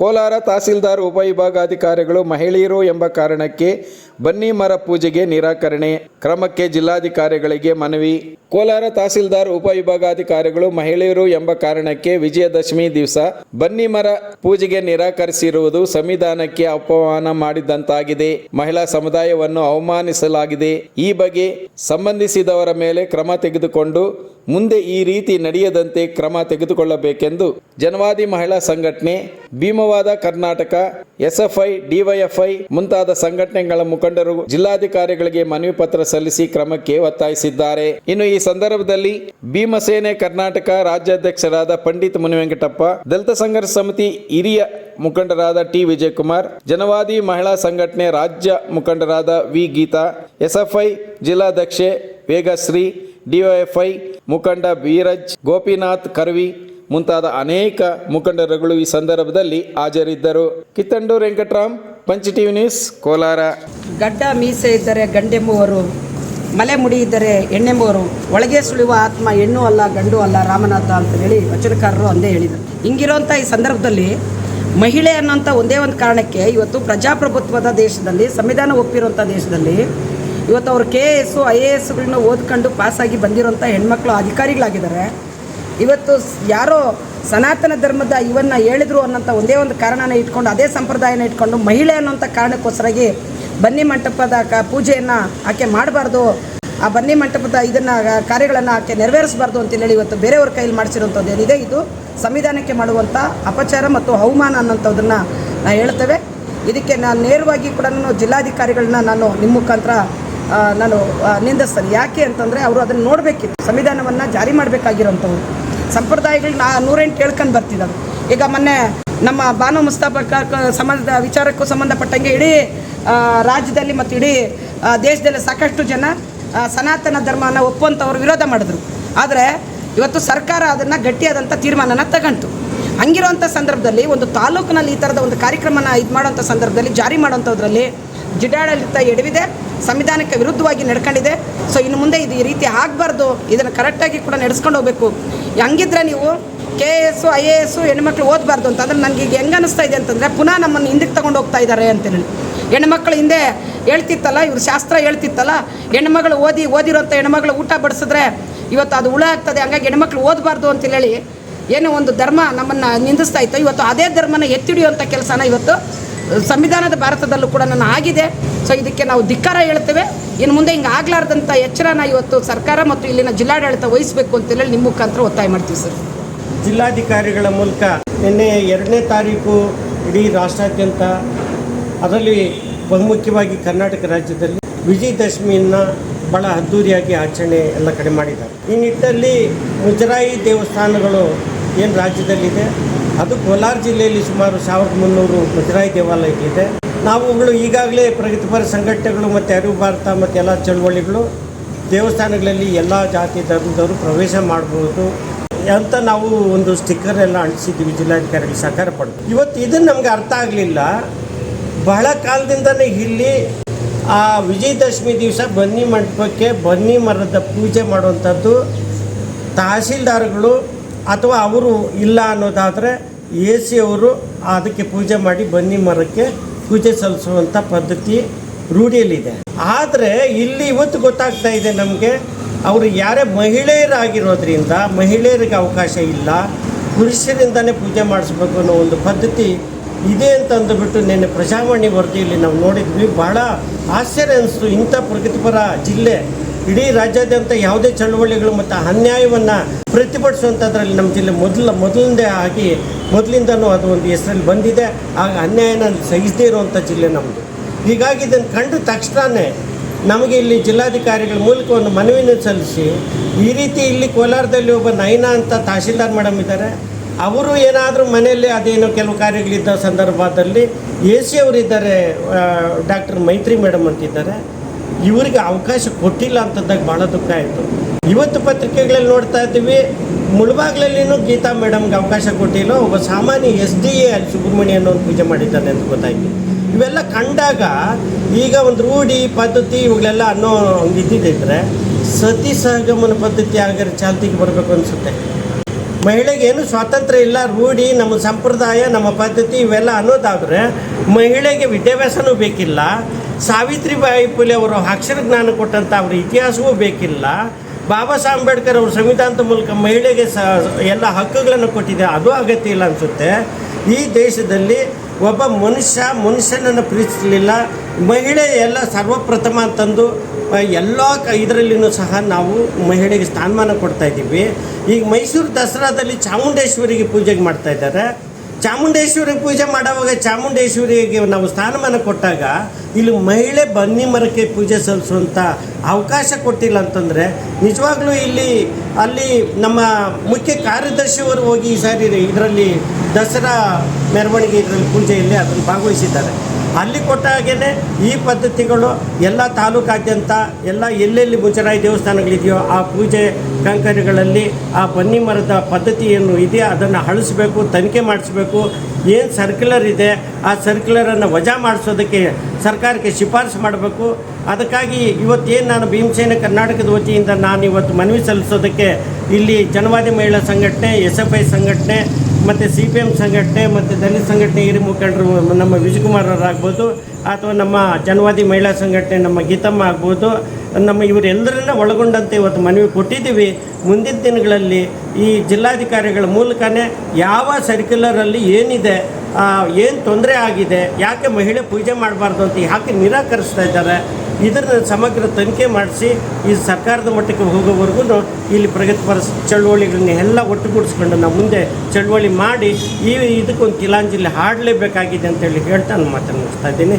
ಕೋಲಾರ ತಹಸೀಲ್ದಾರ್, ಉಪವಿಭಾಗಾಧಿಕಾರಿಗಳು ಮಹಿಳೆಯರು ಎಂಬ ಕಾರಣಕ್ಕೆ ಬನ್ನಿ ಮರ ಪೂಜೆಗೆ ನಿರಾಕರಣೆ. ಕ್ರಮಕ್ಕೆ ಜಿಲ್ಲಾಧಿಕಾರಿಗಳಿಗೆ ಮನವಿ. ಕೋಲಾರ ತಹಸೀಲ್ದಾರ್, ಉಪವಿಭಾಗಾಧಿಕಾರಿಗಳು ಮಹಿಳೆಯರು ಎಂಬ ಕಾರಣಕ್ಕೆ ವಿಜಯದಶಮಿ ದಿವಸ ಬನ್ನಿ ಮರ ಪೂಜೆಗೆ ನಿರಾಕರಿಸಿರುವುದು ಸಂವಿಧಾನಕ್ಕೆ ಅಪಮಾನ ಮಾಡಿದಂತಾಗಿದೆ. ಮಹಿಳಾ ಸಮುದಾಯವನ್ನು ಅವಮಾನಿಸಲಾಗಿದೆ. ಈ ಬಗ್ಗೆ ಸಂಬಂಧಿಸಿದವರ ಮೇಲೆ ಕ್ರಮ ತೆಗೆದುಕೊಂಡು ಮುಂದೆ ಈ ರೀತಿ ನಡೆಯದಂತೆ ಕ್ರಮ ತೆಗೆದುಕೊಳ್ಳಬೇಕೆಂದು ಜನವಾದಿ ಮಹಿಳಾ ಸಂಘಟನೆ ಭೀಮವಾದ ಕರ್ನಾಟಕ, ಎಸ್ಎಫ್ಐ, ಡಿವೈಎಫ್ಐ ಮುಂತಾದ ಸಂಘಟನೆಗಳ ಮುಖಂಡರು ಜಿಲ್ಲಾಧಿಕಾರಿಗಳಿಗೆ ಮನವಿ ಪತ್ರ ಸಲ್ಲಿಸಿ ಕ್ರಮಕ್ಕೆ ಒತ್ತಾಯಿಸಿದ್ದಾರೆ. ಇನ್ನು ಈ ಸಂದರ್ಭದಲ್ಲಿ ಭೀಮಸೇನೆ ಕರ್ನಾಟಕ ರಾಜ್ಯಾಧ್ಯಕ್ಷರಾದ ಪಂಡಿತ್ ಮುನಿವೆಂಕಟಪ್ಪ, ದಲಿತ ಸಂಘರ್ಷ ಸಮಿತಿ ಹಿರಿಯ ಮುಖಂಡರಾದ ಟಿ ವಿಜಯಕುಮಾರ್, ಜನವಾದಿ ಮಹಿಳಾ ಸಂಘಟನೆ ರಾಜ್ಯ ಮುಖಂಡರಾದ ವಿ ಗೀತಾ, ಎಸ್ಎಫ್ಐ ಜಿಲ್ಲಾಧ್ಯಕ್ಷೆ ವೇಗಶ್ರೀ, ಡಿವೈಎಫ್ಐ ಮುಖಂಡ ವೀರಜ್ ಗೋಪಿನಾಥ್ ಕರ್ವಿ ಮುಂತಾದ ಅನೇಕ ಮುಖಂಡರುಗಳು ಈ ಸಂದರ್ಭದಲ್ಲಿ ಹಾಜರಿದ್ದರು. ಕಿತ್ತಂಡು Venkataram, punch TV news, Kolar. ಗಡ್ಡ ಮೀಸೆ ಇದ್ದರೆ ಗಂಡೆಂಬುವರು ಮಲೆ ಮುಡಿ ಇದ್ದರೆ ಹೆಣ್ಣೆಂಬುವರು ಒಳಗೆ ಸುಳಿಯುವ ಆತ್ಮ ಹೆಣ್ಣು ಅಲ್ಲ, ಗಂಡು ಅಲ್ಲ, ರಾಮನಾಥ ಅಂತ ಹೇಳಿ ವಚನಕಾರರು ಅಂದೇ ಹೇಳಿದರು. ಹಿಂಗಿರೋಂಥ ಈ ಸಂದರ್ಭದಲ್ಲಿ ಮಹಿಳೆ ಅನ್ನೋಂಥ ಒಂದೇ ಒಂದು ಕಾರಣಕ್ಕೆ ಇವತ್ತು ಪ್ರಜಾಪ್ರಭುತ್ವದ ದೇಶದಲ್ಲಿ, ಸಂವಿಧಾನ ಒಪ್ಪಿರುವಂಥ ದೇಶದಲ್ಲಿ ಇವತ್ತು ಅವರು K A S I A ಎಸ್ಗಳನ್ನ ಓದ್ಕೊಂಡು ಪಾಸಾಗಿ ಬಂದಿರೋಂಥ ಹೆಣ್ಮಕ್ಳು ಅಧಿಕಾರಿಗಳಾಗಿದ್ದಾರೆ. ಇವತ್ತು ಯಾರೋ ಸನಾತನ ಧರ್ಮದ ಇವನ್ನ ಹೇಳಿದ್ರು ಅನ್ನೋಂಥ ಒಂದೇ ಒಂದು ಕಾರಣನ ಇಟ್ಕೊಂಡು, ಅದೇ ಸಂಪ್ರದಾಯನ ಇಟ್ಕೊಂಡು, ಮಹಿಳೆ ಅನ್ನೋಂಥ ಕಾರಣಕ್ಕೋಸ್ಕರಾಗಿ ಬನ್ನಿ ಮಂಟಪದ ಕ, ಪೂಜೆಯನ್ನು ಆಕೆ ಮಾಡಬಾರ್ದು. ಆ ಬನ್ನಿ ಮಂಟಪದ ಇದನ್ನು ಕಾರ್ಯಗಳನ್ನು ಆಕೆ ನೆರವೇರಿಸಬಾರ್ದು ಅಂತೇಳಿ ಇವತ್ತು ಬೇರೆಯವ್ರ ಕೈಯಲ್ಲಿ ಮಾಡಿಸಿರುವಂಥದ್ದು ಏನಿದೆ? ಇದು ಸಂವಿಧಾನಕ್ಕೆ ಮಾಡುವಂಥ ಅಪಚಾರ ಮತ್ತು ಅವಮಾನ ಅನ್ನೋಂಥದ್ದನ್ನು ನಾನು ಹೇಳ್ತೇವೆ. ಇದಕ್ಕೆ ನಾನು ನೇರವಾಗಿ ಕೂಡ ನಾನು ಜಿಲ್ಲಾಧಿಕಾರಿಗಳನ್ನ ನಾನು ನಿಮ್ಮ ಮುಖಾಂತರ ನಾನು ನಿಂದಿಸ್ತೇನೆ. ಯಾಕೆ ಅಂತಂದರೆ ಅವರು ಅದನ್ನು ನೋಡಬೇಕಿತ್ತು. ಸಂವಿಧಾನವನ್ನು ಜಾರಿ ಮಾಡಬೇಕಾಗಿರೋಂಥವ್ರು. ಸಂಪ್ರದಾಯಗಳು ನಾ ನೂರೆಂಟು ಹೇಳ್ಕೊಂಡು ಬರ್ತಿದ್ದಾವೆ ಈಗ ಮೊನ್ನೆ ನಮ್ಮ ಬಾನು ಮುಸ್ತಾಬಕ ಸಂಬಂಧ, ವಿಚಾರಕ್ಕೂ ಸಂಬಂಧಪಟ್ಟಂಗೆ ಇಡೀ ರಾಜ್ಯದಲ್ಲಿ ಮತ್ತು ಇಡೀ ದೇಶದಲ್ಲಿ ಸಾಕಷ್ಟು ಜನ ಸನಾತನ ಧರ್ಮನ ಒಪ್ಪುವಂಥವ್ರು ವಿರೋಧ ಮಾಡಿದ್ರು. ಆದರೆ ಇವತ್ತು ಸರ್ಕಾರ ಅದನ್ನು ಗಟ್ಟಿಯಾದಂಥ ತೀರ್ಮಾನನ ತಗೊಂತು. ಹಂಗಿರುವಂಥ ಸಂದರ್ಭದಲ್ಲಿ ಒಂದು ತಾಲೂಕಿನಲ್ಲಿ ಈ ಥರದ ಒಂದು ಕಾರ್ಯಕ್ರಮನ ಇದು ಮಾಡೋಂಥ ಸಂದರ್ಭದಲ್ಲಿ ಜಾರಿ ಮಾಡೋಂಥದ್ರಲ್ಲಿ ಜಿಡಾಡಳಿತ ಎಡವಿದೆ, ಸಂವಿಧಾನಕ್ಕೆ ವಿರುದ್ಧವಾಗಿ ನಡ್ಕೊಂಡಿದೆ. ಸೊ ಇನ್ನು ಮುಂದೆ ಇದು ಈ ರೀತಿ ಆಗಬಾರ್ದು. ಇದನ್ನು ಕರೆಕ್ಟಾಗಿ ಕೂಡ ನಡೆಸ್ಕೊಂಡು ಹೋಗಬೇಕು. ಹಂಗಿದ್ರೆ ನೀವು K A S I A S ಹೆಣ್ಮಕ್ಳು ಓದಬಾರ್ದು ಅಂತಂದ್ರೆ ನನಗೆ ಈಗ ಹೆಂಗೆ ಅನಿಸ್ತಾ ಇದೆ ಅಂತಂದರೆ ಪುನಃ ನಮ್ಮನ್ನು ಹಿಂದಕ್ಕೆ ತಗೊಂಡು ಹೋಗ್ತಾ ಇದ್ದಾರೆ ಅಂತೇಳಿ. ಹೆಣ್ಮಕ್ಳು ಹಿಂದೆ ಹೇಳ್ತಿತ್ತಲ್ಲ, ಇವ್ರು ಶಾಸ್ತ್ರ ಹೇಳ್ತಿತ್ತಲ್ಲ, ಹೆಣ್ಮಗಳು ಓದಿ ಓದಿರೋಂಥ ಹೆಣ್ಮಗಳು ಊಟ ಬಡಿಸಿದ್ರೆ ಇವತ್ತು ಅದು ಹುಳ ಆಗ್ತದೆ, ಹಂಗಾಗಿ ಹೆಣ್ಮಕ್ಳು ಓದಬಾರ್ದು ಅಂತೇಳಿ ಏನೋ ಒಂದು ಧರ್ಮ ನಮ್ಮನ್ನು ನಿಂದಿಸ್ತಾ ಇತ್ತು. ಇವತ್ತು ಅದೇ ಧರ್ಮನ ಎತ್ತಿಡಿಯುವಂಥ ಕೆಲಸನ ಇವತ್ತು ಸಂವಿಧಾನದ ಭಾರತದಲ್ಲೂ ಕೂಡ ನಾನು ಆಗಿದೆ. ಸೊ ಇದಕ್ಕೆ ನಾವು ಧಿಕ್ಕಾರ ಹೇಳ್ತೇವೆ. ಇನ್ನು ಮುಂದೆ ಹಿಂಗೆ ಆಗ್ಲಾರ್ದಂಥ ಎಚ್ಚರನ ಇವತ್ತು ಸರ್ಕಾರ ಮತ್ತು ಇಲ್ಲಿನ ಜಿಲ್ಲಾಡಳಿತ ವಹಿಸಬೇಕು ಅಂತೇಳಿ ನಿಮ್ಮ ಮುಖಾಂತರ ಒತ್ತಾಯ ಮಾಡ್ತೀವಿ ಸರ್. ಜಿಲ್ಲಾಧಿಕಾರಿಗಳ ಮೂಲಕ ನಿನ್ನೆ ಎರಡನೇ ತಾರೀಕು ಇಡೀ ರಾಷ್ಟ್ರಾದ್ಯಂತ, ಅದರಲ್ಲಿ ಬಹುಮುಖ್ಯವಾಗಿ ಕರ್ನಾಟಕ ರಾಜ್ಯದಲ್ಲಿ ವಿಜಯದಶಮಿಯನ್ನು ಭಾಳ ಅದ್ಧೂರಿಯಾಗಿ ಆಚರಣೆ ಎಲ್ಲ ಕಡೆ ಮಾಡಿದ್ದಾರೆ. ಈ ನಿಟ್ಟಲ್ಲಿ ಮುಜರಾಯಿ ದೇವಸ್ಥಾನಗಳು ಏನು ರಾಜ್ಯದಲ್ಲಿದೆ? ಅದು ಕೋಲಾರ ಜಿಲ್ಲೆಯಲ್ಲಿ ಸುಮಾರು ಸಾವಿರದ ಮುನ್ನೂರು ಮುಜರಾಯಿ ದೇವಾಲಯಗಳಿದೆ ನಾವುಗಳು ಈಗಾಗಲೇ ಪ್ರಗತಿಪರ ಸಂಘಟನೆಗಳು ಮತ್ತು ಅರಿವು ಭಾರತ ಮತ್ತು ಎಲ್ಲ ಚಳುವಳಿಗಳು ದೇವಸ್ಥಾನಗಳಲ್ಲಿ ಎಲ್ಲ ಜಾತಿ ಧರ್ಮದವರು ಪ್ರವೇಶ ಮಾಡ್ಬೋದು ಅಂತ ನಾವು ಒಂದು ಸ್ಟಿಕ್ಕರ್ ಎಲ್ಲ ಅಂಟಿಸಿದ್ದೀವಿ ಜಿಲ್ಲಾಧಿಕಾರಿಗಳು ಸಹಕಾರ ಪಡೆದು. ಇವತ್ತು ಇದನ್ನು ನಮ್ಗೆ ಅರ್ಥ ಆಗಲಿಲ್ಲ. ಬಹಳ ಕಾಲದಿಂದನೇ ಇಲ್ಲಿ ಆ ವಿಜಯದಶಮಿ ದಿವಸ ಬನ್ನಿ ಮಂಟಪಕ್ಕೆ ಬನ್ನಿ ಮರದ ಪೂಜೆ ಮಾಡುವಂಥದ್ದು ತಹಸೀಲ್ದಾರ್ಗಳು ಅಥವಾ ಅವರು ಇಲ್ಲ ಅನ್ನೋದಾದರೆ ಎ ಸಿ ಅವರು ಅದಕ್ಕೆ ಪೂಜೆ ಮಾಡಿ ಬನ್ನಿ ಮರಕ್ಕೆ ಪೂಜೆ ಸಲ್ಲಿಸುವಂಥ ಪದ್ಧತಿ ರೂಢಿಯಲ್ಲಿದೆ. ಆದರೆ ಇಲ್ಲಿ ಇವತ್ತು ಗೊತ್ತಾಗ್ತಾ ಇದೆ ನಮಗೆ, ಅವರು ಯಾರೇ ಮಹಿಳೆಯರಾಗಿರೋದ್ರಿಂದ ಮಹಿಳೆಯರಿಗೆ ಅವಕಾಶ ಇಲ್ಲ, ಪುರುಷರಿಂದನೇ ಪೂಜೆ ಮಾಡಿಸ್ಬೇಕು ಅನ್ನೋ ಒಂದು ಪದ್ಧತಿ ಇದೆ ಅಂತಂದುಬಿಟ್ಟು ನಿನ್ನೆ ಪ್ರಜಾವಾಣಿ ವರದಿಯಲ್ಲಿ ನಾವು ನೋಡಿದ್ವಿ. ಬಹಳ ಆಶ್ಚರ್ಯ ಅನಿಸ್ತು ಇಂಥ ಪ್ರಗತಿಪರ ಜಿಲ್ಲೆ. ಇಡೀ ರಾಜ್ಯಾದ್ಯಂತ ಯಾವುದೇ ಚಳವಳಿಗಳು ಮತ್ತು ಅನ್ಯಾಯವನ್ನು ಪ್ರತಿಭಟಿಸುವಂಥದ್ರಲ್ಲಿ ನಮ್ಮ ಜಿಲ್ಲೆ ಮೊದಲ ಮೊದಲಿಂದೇ ಆಗಿ ಮೊದಲಿಂದನೂ ಅದು ಒಂದು ಹೆಸರಲ್ಲಿ ಬಂದಿದೆ. ಆಗ ಅನ್ಯಾಯನ ಸಹಿಸದೇ ಇರುವಂಥ ಜಿಲ್ಲೆ ನಮ್ಮದು ಹೀಗಾಗಿ ಇದನ್ನು ಕಂಡ ತಕ್ಷಣವೇ ನಮಗೆ ಇಲ್ಲಿ ಜಿಲ್ಲಾಧಿಕಾರಿಗಳ ಮೂಲಕ ಒಂದು ಮನವಿಯನ್ನು ಸಲ್ಲಿಸಿ, ಈ ರೀತಿ ಇಲ್ಲಿ ಕೋಲಾರದಲ್ಲಿ ಒಬ್ಬ ನಯನ ಅಂತ ತಹಶೀಲ್ದಾರ್ ಮೇಡಮ್ ಇದ್ದಾರೆ. ಅವರು ಏನಾದರೂ ಮನೆಯಲ್ಲಿ ಅದೇನೋ ಕೆಲವು ಕಾರ್ಯಗಳಿದ್ದ ಸಂದರ್ಭದಲ್ಲಿ ಎ ಸಿ ಅವರಿದ್ದಾರೆ ಡಾಕ್ಟರ್ ಮೈತ್ರಿ ಮೇಡಮ್ ಅಂತಿದ್ದಾರೆ. ಇವರಿಗೆ ಅವಕಾಶ ಕೊಟ್ಟಿಲ್ಲ ಅಂತಂದಾಗ ಭಾಳ ದುಃಖ ಆಯಿತು. ಇವತ್ತು ಪತ್ರಿಕೆಗಳಲ್ಲಿ ನೋಡ್ತಾ ಇದ್ದೀವಿ ಮುಳಬಾಗ್ಲಲ್ಲಿನೂ ಗೀತಾ ಮೇಡಮ್ಗೆ ಅವಕಾಶ ಕೊಟ್ಟಿಲ್ಲ, ಒಬ್ಬ ಸಾಮಾನ್ಯ ಎಸ್ ಡಿ ಎ ಅಲ್ಲಿ ಅನ್ನೋ ಒಂದು ಪೂಜೆ ಮಾಡಿದ್ದಾನೆ ಅಂತ ಗೊತ್ತಾಯ್ತು. ಇವೆಲ್ಲ ಕಂಡಾಗ ಈಗ ಒಂದು ರೂಢಿ, ಪದ್ಧತಿ ಇವುಗಳೆಲ್ಲ ಅನ್ನೋ ಒಂದು ಇದ್ದಿದ್ದರೆ ಸತಿ ಸಹಗಮನ ಪದ್ಧತಿ ಆಗಿರೋ ಚಾಲ್ತಿಗೆ ಬರಬೇಕು ಅನಿಸುತ್ತೆ. ಮಹಿಳೆಗೆ ಏನು ಸ್ವಾತಂತ್ರ್ಯ ಇಲ್ಲ, ರೂಢಿ, ನಮ್ಮ ಸಂಪ್ರದಾಯ, ನಮ್ಮ ಪದ್ಧತಿ ಇವೆಲ್ಲ ಅನ್ನೋದಾದರೆ ಮಹಿಳೆಗೆ ವಿದ್ಯಾಭ್ಯಾಸನೂ ಬೇಕಿಲ್ಲ ಸಾವಿತ್ರಿಬಾಯಿ ಫುಲೆ ಅವರು ಅಕ್ಷರ ಜ್ಞಾನ ಕೊಟ್ಟಂಥ ಅವರ ಇತಿಹಾಸವೂ ಬೇಕಿಲ್ಲ. ಬಾಬಾ ಸಾಹೇಬ್ ಅಂಬೇಡ್ಕರ್ ಅವರು ಸಂವಿಧಾನದ ಮೂಲಕ ಮಹಿಳೆಗೆ ಸ, ಎಲ್ಲ ಹಕ್ಕುಗಳನ್ನು ಕೊಟ್ಟಿದೆ, ಅದು ಅಗತ್ಯ ಇಲ್ಲ ಅನಿಸುತ್ತೆ. ಈ ದೇಶದಲ್ಲಿ ಒಬ್ಬ ಮನುಷ್ಯ ಮನುಷ್ಯನನ್ನು ಪ್ರೀತಿಸಲಿಲ್ಲ. ಮಹಿಳೆ ಎಲ್ಲ ಸರ್ವಪ್ರಥಮ ಅಂತಂದು ಎಲ್ಲ ಕ, ಇದರಲ್ಲಿನೂ ಸಹ ನಾವು ಮಹಿಳೆಗೆ ಸ್ಥಾನಮಾನ ಕೊಡ್ತಾ ಇದ್ದೀವಿ. ಈಗ ಮೈಸೂರು ದಸರಾದಲ್ಲಿ ಚಾಮುಂಡೇಶ್ವರಿಗೆ ಪೂಜೆಗೆ ಮಾಡ್ತಾ ಇದ್ದಾರೆ. ಚಾಮುಂಡೇಶ್ವರಿ ಪೂಜೆ ಮಾಡುವಾಗ ಚಾಮುಂಡೇಶ್ವರಿಗೆ ನಾವು ಸ್ಥಾನಮಾನ ಕೊಟ್ಟಾಗ ಇಲ್ಲಿ ಮಹಿಳೆ ಬನ್ನಿ ಮರಕ್ಕೆ ಪೂಜೆ ಸಲ್ಲಿಸುವಂಥ ಅವಕಾಶ ಕೊಟ್ಟಿಲ್ಲ ಅಂತಂದರೆ ನಿಜವಾಗ್ಲೂ ಇಲ್ಲಿ, ಅಲ್ಲಿ ನಮ್ಮ ಮುಖ್ಯ ಕಾರ್ಯದರ್ಶಿಯವರು ಹೋಗಿ ಈ ಸಾರಿ ಇದರಲ್ಲಿ ದಸರಾ ಮೆರವಣಿಗೆ ಇದರಲ್ಲಿ ಪೂಜೆಯಲ್ಲಿ ಅದನ್ನು ಭಾಗವಹಿಸಿದ್ದಾರೆ. ಅಲ್ಲಿ ಕೊಟ್ಟಾಗೇ ಈ ಪದ್ಧತಿಗಳು ಎಲ್ಲ ತಾಲೂಕಾದ್ಯಂತ ಎಲ್ಲ ಎಲ್ಲೆಲ್ಲಿ ಮುಜರಾಯಿ ದೇವಸ್ಥಾನಗಳಿದೆಯೋ ಆ ಪೂಜೆ ಕಂಕರಿಗಳಲ್ಲಿ ಆ ಬನ್ನಿ ಮರದ ಪದ್ಧತಿ ಏನು ಇದೆ, ಅದನ್ನು ಅಳಿಸ್ಬೇಕು, ತನಿಖೆ ಮಾಡಿಸ್ಬೇಕು. ಏನು ಸರ್ಕ್ಯುಲರ್ ಇದೆ, ಆ ಸರ್ಕ್ಯುಲರನ್ನು ವಜಾ ಮಾಡಿಸೋದಕ್ಕೆ ಸರ್ಕಾರಕ್ಕೆ ಶಿಫಾರಸು ಮಾಡಬೇಕು. ಅದಕ್ಕಾಗಿ ಇವತ್ತೇನು ನಾನು ಭೀಮಸೇನೆ ಕರ್ನಾಟಕದ ವತಿಯಿಂದ ನಾನು ಇವತ್ತು ಮನವಿ ಸಲ್ಲಿಸೋದಕ್ಕೆ ಇಲ್ಲಿ ಜನವಾದಿ ಮಹಿಳಾ ಸಂಘಟನೆ, ಎಸ್ ಎಫ್ ಐ ಸಂಘಟನೆ ಮತ್ತು ಸಿ ಪಿ ಎಂ ಸಂಘಟನೆ ಮತ್ತು ದಲಿತ ಸಂಘಟನೆ ಹಿರಿಯ ಮುಖಂಡರು ನಮ್ಮ ವಿಜಯಕುಮಾರ್ ಅವರಾಗ್ಬೋದು ಅಥವಾ ನಮ್ಮ ಜನವಾದಿ ಮಹಿಳಾ ಸಂಘಟನೆ ನಮ್ಮ ಗೀತಮ್ಮ ಆಗ್ಬೋದು. ನಮ್ಮ ಇವರೆಲ್ಲರನ್ನ ಒಳಗೊಂಡಂತೆ ಇವತ್ತು ಮನವಿ ಕೊಟ್ಟಿದ್ದೀವಿ. ಮುಂದಿನ ದಿನಗಳಲ್ಲಿ ಈ ಜಿಲ್ಲಾಧಿಕಾರಿಗಳ ಮೂಲಕನೇ ಯಾವ ಸರ್ಕ್ಯುಲರಲ್ಲಿ ಏನಿದೆ ಏನು ತೊಂದರೆ ಆಗಿದೆ, ಯಾಕೆ ಮಹಿಳೆ ಪೂಜೆ ಮಾಡಬಾರ್ದು ಅಂತ ಯಾಕೆ ನಿರಾಕರಿಸ್ತಾ ಇದ್ದಾರೆ ಇದನ್ನು ಸಮಗ್ರ ತನಿಖೆ ಮಾಡಿಸಿ ಈ ಸರ್ಕಾರದ ಮಟ್ಟಕ್ಕೆ ಹೋಗೋವರೆಗೂ ಇಲ್ಲಿ ಪ್ರಗತಿಪರ ಚಳುವಳಿಗಳನ್ನ ಎಲ್ಲ ಒಟ್ಟುಗೂಡಿಸ್ಕೊಂಡು ನಾವು ಮುಂದೆ ಚಳುವಳಿ ಮಾಡಿ ಈ ಇದಕ್ಕೊಂದು ತಿಲಾಂಜಲಿ ಹಾಡಲೇಬೇಕಾಗಿದೆ ಅಂತೇಳಿ ಹೇಳ್ತಾ ನಾನು ಮಾತನ್ನು ಮುಗಿಸ್ತಾ ಇದ್ದೀನಿ.